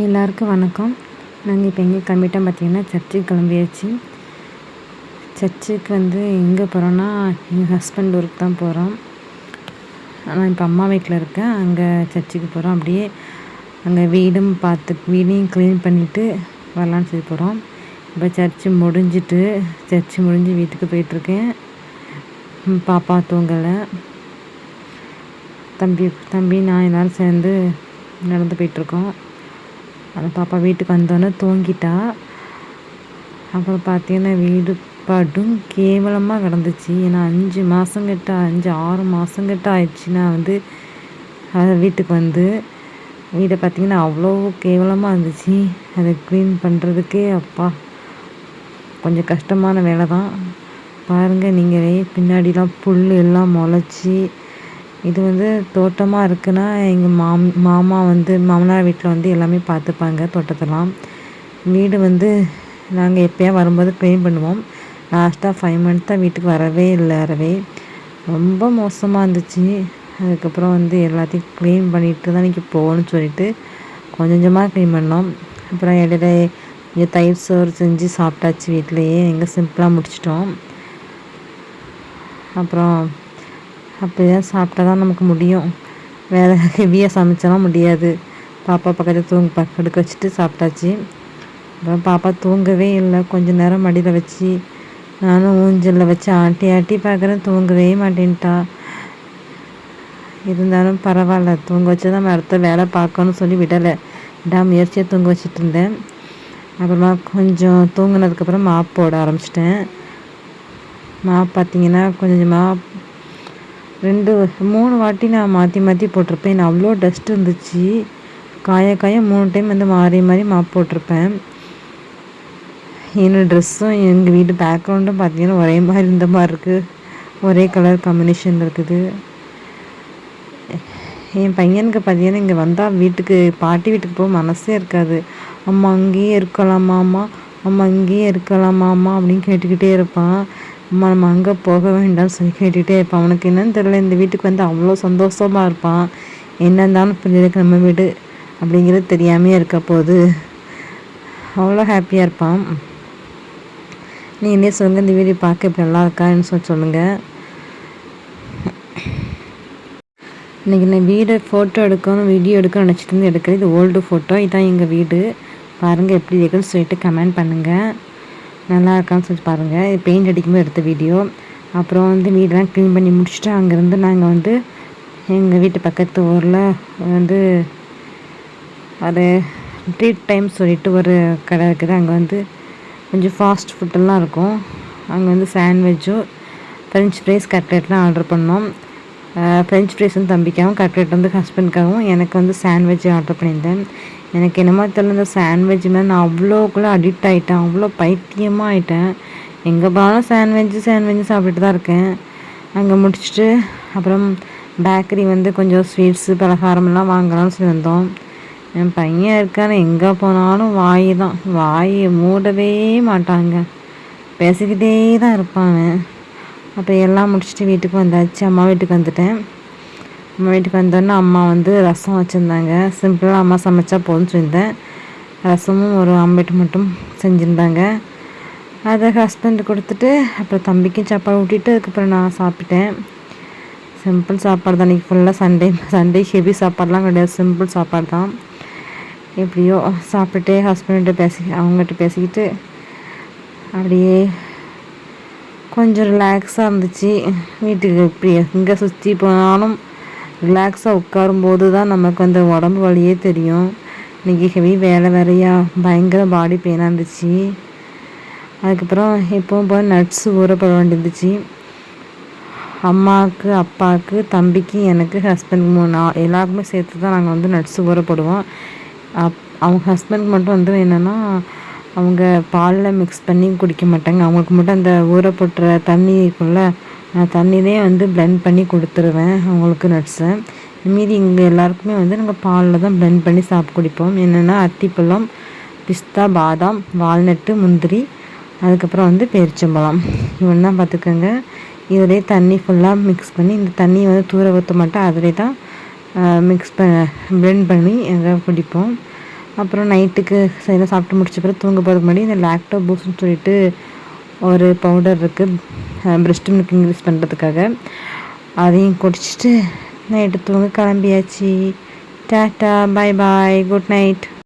எல்லாருக்கும் வணக்கம். நாங்கள் இப்போ எங்கே கிளம்பிட்டோம் பார்த்தீங்கன்னா சர்ச்சுக்கு கிளம்பியாச்சு. சர்ச்சுக்கு வந்து எங்கே போகிறோன்னா எங்கள் ஹஸ்பண்ட் ஊருக்கு தான் போகிறோம் நான் இப்போ அம்மா வீட்டில் இருக்கேன். அங்கே சர்ச்சுக்கு போகிறோம் அப்படியே அங்கே வீடும் பார்த்து வீடையும் க்ளீன் பண்ணிவிட்டு வரலான்னு சொல்லி போகிறோம் இப்போ சர்ச்சு முடிஞ்சிட்டு சர்ச்சு முடிஞ்சு வீட்டுக்கு போயிட்டுருக்கேன். பாப்பா தூங்கலை. தம்பி தம்பி நான் எல்லோரும் சேர்ந்து நடந்து போயிட்டுருக்கோம். அந்த பாப்பா வீட்டுக்கு வந்தோடனே தூங்கிட்டா. அப்புறம் பார்த்தீங்கன்னா வீடு படும் கேவலமாக கிடந்துச்சு. ஏன்னா அஞ்சு மாதம் கிட்ட அஞ்சு ஆறு மாதம் கிட்ட ஆயிடுச்சுன்னா வந்து அதை வீட்டுக்கு வந்து வீடை பார்த்திங்கன்னா அவ்வளோ கேவலமாக இருந்துச்சு. அதை க்ளீன் பண்ணுறதுக்கே அப்பா கொஞ்சம் கஷ்டமான வேலை தான் பாருங்கள் நீங்களே பின்னாடிலாம் புல் எல்லாம் முளைச்சி இது வந்து தோட்டமாக இருக்குன்னா எங்கள் மாம் மாமா வந்து மாமனார் வீட்டில் வந்து எல்லாமே பார்த்துப்பாங்க தோட்டத்தெல்லாம். வீடு வந்து நாங்கள் எப்போயா வரும்போது க்ளீன் பண்ணுவோம். லாஸ்ட்டாக ஃபைவ் மந்த் தான் வீட்டுக்கு வரவே இல்லை வரவே ரொம்ப மோசமாக இருந்துச்சு. அதுக்கப்புறம் வந்து எல்லாத்தையும் க்ளீன் பண்ணிட்டு தான் இன்றைக்கி போகணும்னு சொல்லிட்டு கொஞ்சம் கொஞ்சமாக க்ளீன் பண்ணோம். அப்புறம் இடையில கொஞ்சம் தயிர் சோறு செஞ்சு சாப்பிட்டாச்சு வீட்டிலையே. எங்கே சிம்பிளாக முடிச்சிட்டோம். அப்புறம் அப்படி தான் சாப்பிட்டா தான் நமக்கு முடியும். வேறு ஹெவியாக சமைச்சலாம் முடியாது. பாப்பா பக்கத்தில் தூங்க படுக்க வச்சுட்டு சாப்பிட்டாச்சு. அப்புறம் பாப்பா தூங்கவே இல்லை. கொஞ்சம் நேரம் மடியில் வச்சு நானும் ஊஞ்சலில் வச்சு ஆட்டி ஆட்டி பார்க்குறேன் தூங்கவே மாட்டேன்ட்டா. இருந்தாலும் பரவாயில்ல. தூங்க வச்சு தான் அடுத்த வேலை பார்க்கணும்னு சொல்லி விடலை. விடா முயற்சியாக தூங்க வச்சுட்டு இருந்தேன். அப்புறமா கொஞ்சம் தூங்கினதுக்கப்புறம் மாப் போட ஆரம்பிச்சிட்டேன். மாப் பார்த்தீங்கன்னா கொஞ்சமாக ரெண்டு மூணு வாட்டி நான் மாற்றி மாற்றி போட்டிருப்பேன். நான் அவ்வளோ டஸ்ட் இருந்துச்சு. காய காய மூணு டைம் வந்து மாறி மாறி மாப் போட்டிருப்பேன். என்னோடய ட்ரெஸ்ஸும் எங்கள் வீட்டு பேக்ரவுண்டும் பார்த்தீங்கன்னா ஒரே மாதிரி இருந்த மாதிரி இருக்குது ஒரே கலர் காம்பினேஷன் இருக்குது. என் பையனுக்கு பார்த்தீங்கன்னா இங்கே வந்தால் வீட்டுக்கு பாட்டி வீட்டுக்கு போக மனசே இருக்காது. அம்மா அங்கேயே இருக்கலாமாம்மா அம்மா இங்கேயே இருக்கலாமாம்மா அப்படின்னு கேட்டுக்கிட்டே இருப்பான். அம்மா நம்ம அங்கே போக வேண்டாம்னு சொல்லி கேட்டுகிட்டே இருப்பான் அவனுக்கு என்னன்னு தெரியல இந்த வீட்டுக்கு வந்து அவ்வளோ சந்தோஷமாக இருப்பான். என்ன இருந்தாலும் புரிஞ்சதுக்கு நம்ம வீடு அப்படிங்கிறது தெரியாமையே இருக்க போது அவ்வளோ ஹாப்பியாக இருப்பான். என்ன சொல்லுங்கள் இந்த வீடியோ பார்க்க இப்படி நல்லா இருக்கான்னு சொல்லி சொல்லுங்கள் இன்றைக்கி நான் வீடை ஃபோட்டோ எடுக்கணும் வீடியோ எடுக்கணும்னு நினச்சிட்டு இருந்து எடுக்கிறது இது ஓல்டு ஃபோட்டோ இதான் எங்கள் வீடு. பாருங்கள் எப்படி இருக்குன்னு சொல்லிட்டு கமெண்ட் பண்ணுங்கள் நல்லா இருக்கான்னு சொல்லி பாருங்கள் பெயிண்ட் அடிக்கும்போது எடுத்த வீடியோ அப்புறம் வந்து வீடெல்லாம் க்ளீன் பண்ணி முடிச்சுட்டு அங்கேருந்து நாங்கள் வந்து எங்கள் வீட்டு பக்கத்து ஊரில் வந்து அது ட்ரீட் டைம் சொல்லிட்டு ஒரு கடை இருக்குது. அங்கே வந்து கொஞ்சம் ஃபாஸ்ட் ஃபுட்டெல்லாம் இருக்கும். அங்கே வந்து சாண்ட்விட்சும் ஃப்ரெஞ்ச் ஃப்ரைஸ் கட்லெட்லாம் ஆர்டர் பண்ணோம். ஃப்ரெஞ்ச் ஃப்ரைஸ் வந்து தம்பிக்காகவும் கட்லெட் வந்து ஹஸ்பண்ட்காகவும் எனக்கு வந்து சாண்ட்விட்ச் ஆர்டர் பண்ணியிருந்தேன். எனக்கு என்னமோ தெரியல இந்த சாண்ட்விட்ச் மேலே நான் அவ்வளோக்குள்ளே அடிக்ட் ஆகிட்டேன் அவ்வளோ பைத்தியமாக ஆகிட்டேன் எங்கே போனாலும் சாண்ட்விட்ச் சாண்ட்விட்ச் சாப்பிட்டுட்டு தான் இருக்கேன். அங்கே முடிச்சுட்டு அப்புறம் பேக்கரி வந்து கொஞ்சம் ஸ்வீட்ஸு பலகாரமெல்லாம் வாங்கலாம்னு சொல்லி வந்தோம். என் பையன் இருக்கான்னு எங்கே போனாலும் வாய் தான். வாயை மூடவே மாட்டாங்க. பேசிக்கிட்டே தான் இருப்பான் அப்போ எல்லாம் முடிச்சுட்டு வீட்டுக்கு வந்தாச்சு. அம்மா வீட்டுக்கு வந்துட்டேன். அம்மா வீட்டுக்கு வந்தோடனே அம்மா வந்து ரசம் வச்சுருந்தாங்க. சிம்பிளாக அம்மா சமைச்சா போதும்னு சொல்லியிருந்தேன். ரசமும் ஒரு ஆம்லெட் மட்டும் செஞ்சுருந்தாங்க. அதை ஹஸ்பண்ட் கொடுத்துட்டு அப்புறம் தம்பிக்கும் சாப்பாடு ஊட்டிட்டு அதுக்கப்புறம் நான் சாப்பிட்டேன். சிம்பிள் சாப்பாடு தான். இன்றைக்கி ஃபுல்லாக சண்டே சண்டே ஹெவி சாப்பாடெலாம் கிடையாது. சிம்பிள் சாப்பாடு தான். எப்படியோ சாப்பிட்டுட்டு ஹஸ்பண்ட்கிட்ட பேசி அவங்ககிட்ட பேசிக்கிட்டு அப்படியே கொஞ்சம் ரிலாக்ஸாக இருந்துச்சு. வீட்டுக்கு இப்படி எங்கே சுற்றி போனாலும் ரிலாக்ஸாக உட்காரும்போது தான் நமக்கு அந்த உடம்பு வழியே தெரியும். இன்றைக்கி ஹெவி வேலை வேறையா? பயங்கர பாடி பெயினாக இருந்துச்சு. அதுக்கப்புறம் எப்பவும் போய் நட்ஸு ஊறப்பட வேண்டியிருந்துச்சு. அம்மாவுக்கு அப்பாவுக்கு தம்பிக்கு எனக்கு ஹஸ்பண்ட் மூணு எல்லாருக்குமே சேர்த்து தான் நாங்கள் வந்து நட்ஸு ஊறப்படுவோம். அப் அவங்க ஹஸ்பண்ட்க்கு மட்டும் வந்து என்னென்னா அவங்க பாலில் மிக்ஸ் பண்ணி குடிக்க மாட்டாங்க. அவங்களுக்கு மட்டும் அந்த ஊறப்பட்டுற தண்ணி இருக்குல்ல நான் தண்ணியிலே வந்து பிளெண்ட் பண்ணி கொடுத்துருவேன் அவங்களுக்கு நட்ஸை மீதி இங்கே எல்லாருக்குமே வந்து நாங்கள் பாலில் தான் பிளெண்ட் பண்ணி சாப்பிட்டு குடிப்போம். என்னென்னா அத்திப்பழம் பிஸ்தா பாதாம் வால்நட்டு முந்திரி அதுக்கப்புறம் வந்து பேரிச்சம்பழம். இவன் தான் பார்த்துக்கோங்க. இதிலே தண்ணி ஃபுல்லாக மிக்ஸ் பண்ணி இந்த தண்ணியை வந்து தூர ஊற்ற மாட்டேன். அதிலே தான் மிக்ஸ் ப பிளெண்ட் பண்ணி எங்கே குடிப்போம். அப்புறம் நைட்டுக்கு சரியாக சாப்பிட்டு முடிச்ச பிறகு தூங்க போகிறதுக்கு முன்னாடி இந்த லாக்டோ பூஸ்ட்னு சொல்லிட்டு ஒரு பவுடர் இருக்குது பிரெஸ்ட் மில்க் இன்க்ரீஸ் பண்ணுறதுக்காக அதையும் குடிச்சிட்டு நைட்டு தூங்க கிளம்பியாச்சு. Tata bye bye good night